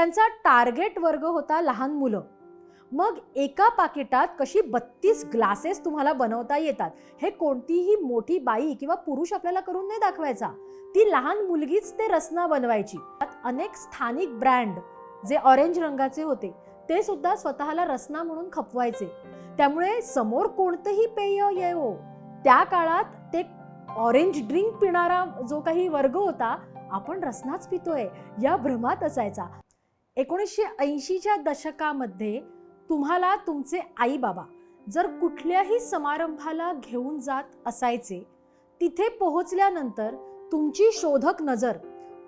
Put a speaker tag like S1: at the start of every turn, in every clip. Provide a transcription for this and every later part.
S1: त्यांचा टार्गेट वर्ग होता लहान मुलं. मग एका पाकिटात कशी बत्तीस ग्लासेस तुम्हाला बनवता येतात? हे कोणतीही मोठी बाई किंवा पुरुष आपल्याला करून नाही दाखवायचा. ती लहान मुलगीच ते रसना बनवायची. त्यात अनेक स्थानिक ब्रँड जे ऑरेंज रंगाचे होते ते सुद्धा स्वतःला रसना म्हणून खपवायचे. त्यामुळे समोर कोणतंही पेय येवो त्या काळात ते ऑरेंज ड्रिंक पिणारा जो काही वर्ग होता आपण रसनाच पितोय. या भ्रमात असायचा. एकोणीसशे ऐंशीच्या दशकामध्ये तुम्हाला तुमचे आई बाबा जर कुठल्याही समारंभाला घेऊन जात असायचे तिथे पोहोचल्यानंतर तुमची शोधक नजर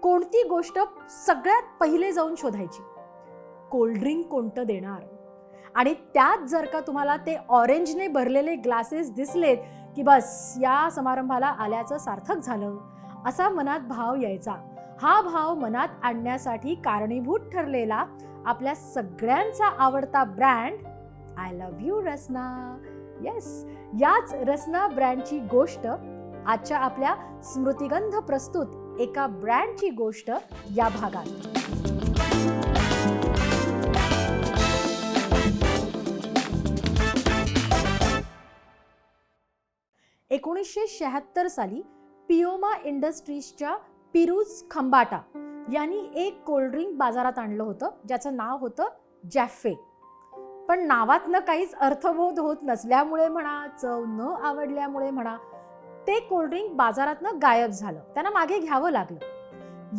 S1: कोणती गोष्ट सगळ्यात पहिले जाऊन शोधायची? कोल्ड्रिंक कोणतं देणार? आणि त्यात जर का तुम्हाला ते ऑरेंजने भरलेले ग्लासेस दिसलेत की बस या समारंभाला आल्याचं सार्थक झालं असा मनात भाव यायचा. हा भाव मनात आणण्यासाठी कारणीभूत ठरलेला आपल्या सगळ्यांचा आवडता brand I love you Rasna. Yes याच रसना ब्रँडची गोष्ट आजच्या आपल्या स्मृतिगंध प्रस्तुत एका ब्रँडची गोष्ट या भागात. एकोणीसशे शहात्तर साली पिओमा इंडस्ट्रीजच्या पिरूज खंबाटा यांनी एक कोल्ड्रिंक बाजारात आणलं होतं ज्याचं नाव होतं जॅफे पण नावातनं काहीच अर्थबोध होत नसल्यामुळे म्हणा चव न आवडल्यामुळे म्हणा ते कोल्ड्रिंक बाजारातनं गायब झालं. त्यांना मागे घ्यावं लागलं.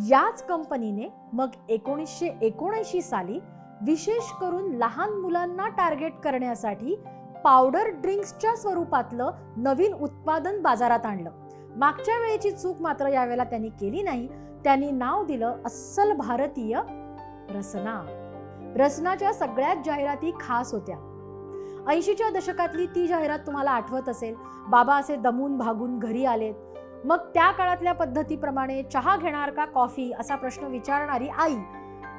S1: याच कंपनीने मग एकोणीसशे एकोणऐंशी साली विशेष करून लहान मुलांना टार्गेट करण्यासाठी पावडर ड्रिंक्सच्या स्वरूपातलं नवीन उत्पादन बाजारात आणलं. मागच्या वेळेची चूक मात्र यावेळेला त्यांनी केली नाही. त्यांनी नाव दिलं अस्सल भारतीय रसना. रसनाच्या सगळ्याच जाहिराती खास होत्या. ऐंशीच्या दशकातली ती जाहिरात तुम्हाला आठवत असेल. बाबा असे दमून भागून घरी आलेत. मग त्या काळातल्या पद्धतीप्रमाणे चहा घेणार का कॉफी? असा प्रश्न विचारणारी आई.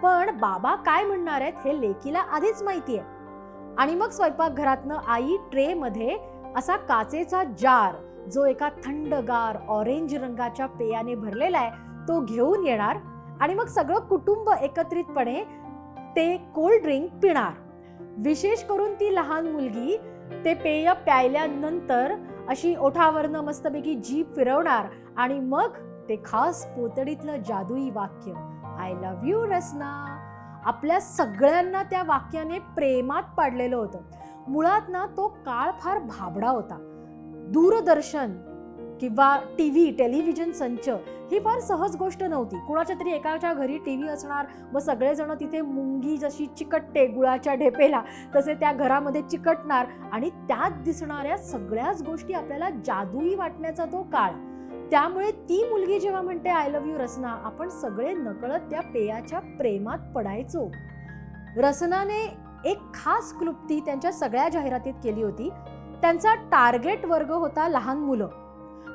S1: पण बाबा काय म्हणणार आहेत हे लेकीला आधीच माहिती आहे आणि मग स्वयंपाकघरातनं आई ट्रेमध्ये असा काचेचा जार जो एका थंडगार ऑरेंज रंगाच्या पेयाने भरलेला आहे तो घेऊन येणार आणि मग सगळं कुटुंब एकत्रितपणे ते कोल्ड ड्रिंक पिणार. विशेष करून ती लहान मुलगी ते पेय प्यायल्यानंतर अशी ओठावरनं मस्तपैकी जीभ फिरवणार आणि मग ते खास पोतडीतलं जादुई वाक्य आय लव्ह यू रसना. आपल्या सगळ्यांना त्या वाक्याने प्रेमात पाडलेलं होतं. मुळात ना तो काळ फार भाबडा होता. दूरदर्शन किंवा टी व्ही टेलिव्हिजन संच ही फार सहज गोष्ट नव्हती. कुणाच्या तरी एकाच्या घरी टी व्ही असणार व सगळेजण तिथे मुंगी जशी चिकटते गुळाच्या ढेपेला तसे त्या घरामध्ये चिकटणार आणि त्यात दिसणाऱ्या सगळ्याच गोष्टी आपल्याला जादूई वाटण्याचा तो काळ. त्यामुळे ती मुलगी जेव्हा म्हणते आय लव्ह यू रसना आपण सगळे नकळत त्या पेयाच्या प्रेमात पडायचो. रसनाने एक खास क्लुप्ती त्यांच्या सगळ्या जाहिरातीत केली होती. त्यांचा टार्गेट वर्ग होता लहान मुलं.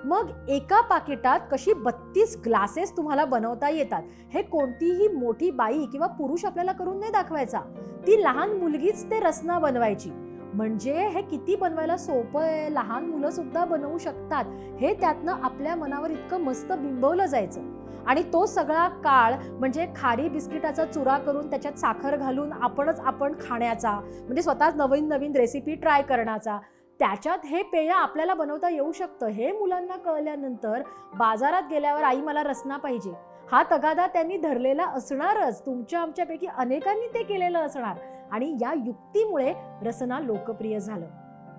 S1: मग एका पाकिटात कशी बत्तीस ग्लासेस तुम्हाला बनवता येतात? हे कोणतीही मोठी बाई किंवा पुरुष आपल्याला करून नाही दाखवायचा. ती लहान मुलगीच ते रसना बनवायची. म्हणजे हे किती बनवायला सोपं आहे? लहान मुलं सुद्धा बनवू शकतात. हे त्यातनं आपल्या मनावर इतकं मस्त बिंबवलं जायचं. आणि तो सगळा काळ म्हणजे खारी बिस्किटाचा चुरा करून त्याच्यात साखर घालून आपणच आपण खाण्याचा म्हणजे स्वतःच नवीन नवीन रेसिपी ट्राय करण्याचा त्याच्यात हे पेय आपल्याला बनवता येऊ शकतं हे मुलांना कळल्यानंतर बाजारात गेल्यावर आई मला रसना पाहिजे. हा तगादा त्यांनी धरलेला असणारच. तुमच्या आमच्यापैकी अनेकांनी ते केलेलं असणार. आणि या युक्तीमुळे रसना लोकप्रिय झालं.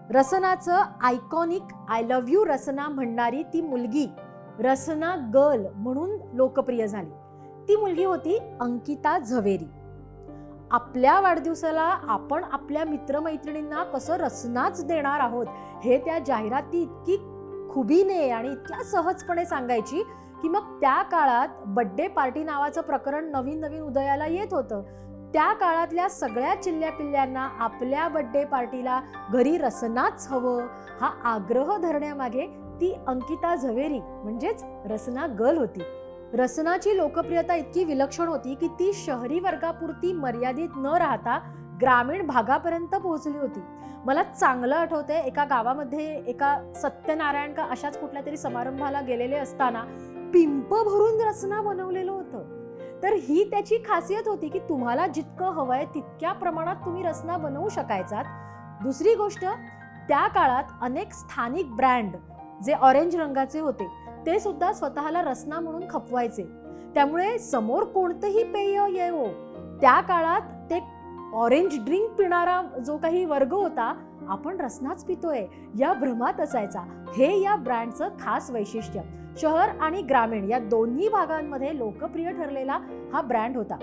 S1: रसनाचं iconic I love you Rasna म्हणणारी ती मुलगी रसना गर्ल म्हणून लोकप्रिय झाली. ती मुलगी होती अंकिता झवेरी. आपल्या वाढदिवसाला आपण आपल्या मित्रमैत्रिणींना कसं रसनाच देणार आहोत हे त्या जाहिराती इतकी खुबीने आणि इतक्या सहजपणे सांगायची की मग त्या काळात बड्डे पार्टी नावाचं प्रकरण नवीन नवीन उदयाला येत होतं. त्या काळातल्या सगळ्या चिल्ल्या पिल्ल्यांना आपल्या बड्डे पार्टीला घरी रसनाच हवं हा आग्रह धरण्यामागे ती अंकिता झवेरी म्हणजेच रसना गर्ल होती. रसनाची लोकप्रियता इतकी विलक्षण होती की ती शहरी वर्गापुरती मर्यादित न राहता ग्रामीण भागापर्यंत पोहोचली होती. मला चांगलं आठवतंय एका गावामध्ये एका सत्यनारायण का अशाच कुठल्या तरी समारंभाला गेलेले असताना पिंप भरून रसना बनवलेलं होतं. तर ही त्याची खासियत होती की तुम्हाला जितकं हवंय तितक्या प्रमाणात तुम्ही रसना बनवू शकायचात. दुसरी गोष्ट त्या काळात अनेक स्थानिक ब्रँड जे ऑरेंज रंगाचे होते ते सुद्धा स्वतःला रसना म्हणून खपवायचे. त्यामुळे समोर कोणतंही पेय येवो त्या काळात ते ऑरेंज ड्रिंक पिणारा जो काही वर्ग होता आपण रसनाच पितोय या भ्रमात असायचा. हे या ब्रँडचं खास वैशिष्ट्य. शहर आणि ग्रामीण या दोन्ही भागांमध्ये लोकप्रिय ठरलेला हा ब्रँड होता.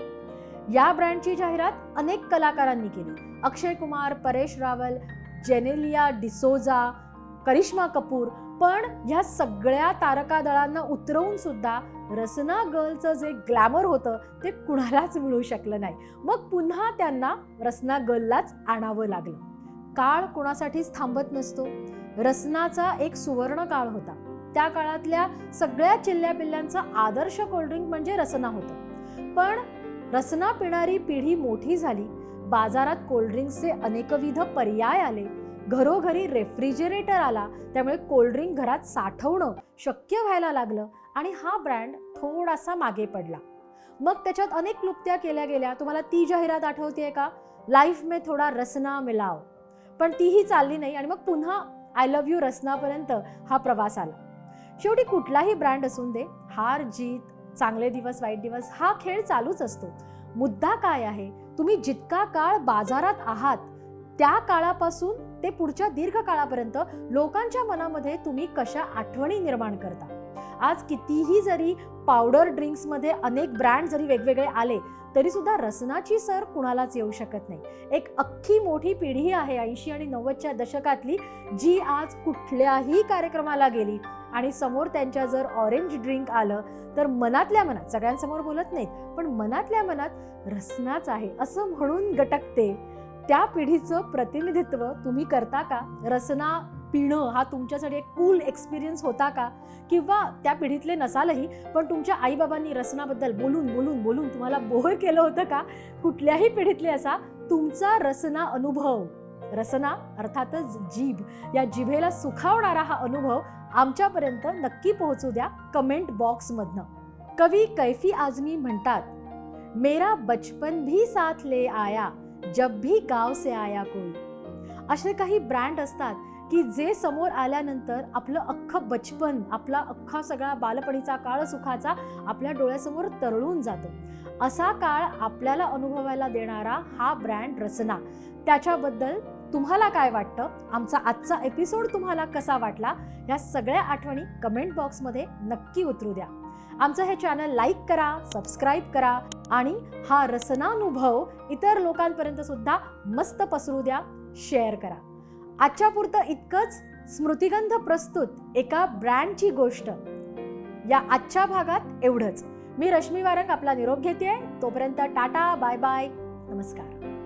S1: या ब्रँडची जाहिरात अनेक कलाकारांनी केली. अक्षय कुमार परेश रावल जेनेलिया डिसोजा करिश्मा कपूर पण ह्या सगळ्या तारका दळांना उतरवून सुद्धा रसना गर्लचं जे ग्लॅमर होतं ते कुणालाच मिळू शकलं नाही. मग पुन्हा त्यांना रसना गर्ललाच आणावं लागलं. काळ कोणासाठीच थांबत नसतो. रसनाचा एक सुवर्ण काळ होता. त्या काळातल्या सगळ्या चिल्ल्या पिल्ल्यांचा आदर्श कोल्ड्रिंक म्हणजे रसना होतं. पण रसना पिणारी पिढी मोठी झाली. बाजारात कोल्ड्रिंक्सचे अनेकविध पर्याय आले. घरोघरी रेफ्रिजरेटर आला त्यामुळे कोल्ड्रिंक घरात साठवणं शक्य व्हायला लागलं आणि हा ब्रँड थोडासा मागे पडला. मग त्याच्यात अनेक क्लुप्त्या केल्या गेल्या. तुम्हाला ती जाहिरात आठवते का? लाईफ मे थोडा रसना मिलाव पण तीही चालली नाही आणि मग पुन्हा आय लव्ह यू रसनापर्यंत हा प्रवास आला. शेवटी कुठलाही ब्रँड असून दे हार जीत चांगले दिवस वाईट दिवस हा खेळ चालूच असतो. मुद्दा काय आहे? तुम्ही जितका काळ बाजारात आहात त्या काळापासून ते पुढच्या दीर्घ काळापर्यंत लोकांच्या मनामध्ये तुम्ही कशा आठवणी निर्माण करता? आज कितीही जरी पावडर ड्रिंक्समध्ये अनेक ब्रँड जरी वेगवेगळे आले तरी सुद्धा रसनाची सर कुणालाच येऊ शकत नाही. एक अख्खी मोठी पिढी आहे ऐंशी आणि नव्वदच्या दशकातली जी आज कुठल्याही कार्यक्रमाला गेली आणि समोर त्यांच्या जर ऑरेंज ड्रिंक आलं तर मनातल्या मनात सगळ्यांसमोर बोलत नाहीत पण मनातल्या मनात रसनाच आहे असं म्हणून गटकते त्या पिढीचं प्रतिनिधित्व तुम्ही करता का? रसना पिणं हा तुमच्यासाठी एक कूल एक्सपिरियन्स होता का? किंवा त्या पिढीतले नसालही पण तुमच्या आईबाबांनी रसनाबद्दल बोलून बोलून बोलून तुम्हाला बोर केलं होतं का? कुठल्याही पिढीतले असा तुमचा रसना अनुभव. रसना अर्थातच जीभ. या जिभेला सुखावणारा हा अनुभव आमच्यापर्यंत नक्की पोहोचू द्या कमेंट बॉक्समधनं कवी कैफी आजमी म्हणतात मेरा बचपन भी साथ ले आया जब भी गाव से आया कोई। असे काही ब्रँड असतात की जे समोर आल्यानंतर आपलं अख्खं बचपन आपला अख्खा सगळा बालपणीचा काळ सुखाचा आपल्या डोळ्यासमोर तरळून जातो. असा काळ आपल्याला अनुभवायला देणारा हा ब्रँड रचना. त्याच्याबद्दल तुम्हाला काय वाटतं? आमचा आजचा एपिसोड तुम्हाला कसा वाटला? या सगळ्या आठवणी कमेंट बॉक्समध्ये नक्की उतरू द्या. आमचं हे चॅनल लाईक करा सबस्क्राईब करा आणि हा रसनानुभव इतर लोकांपर्यंत सुद्धा मस्त पसरू द्या शेअर करा. आजच्या पुरतं इतकंच. स्मृतिगंध प्रस्तुत एका ब्रँडची गोष्ट. या आजच्या भागात एवढंच. मी रश्मी वारंग आपला निरोप घेते तोपर्यंत टाटा बाय बाय. नमस्कार.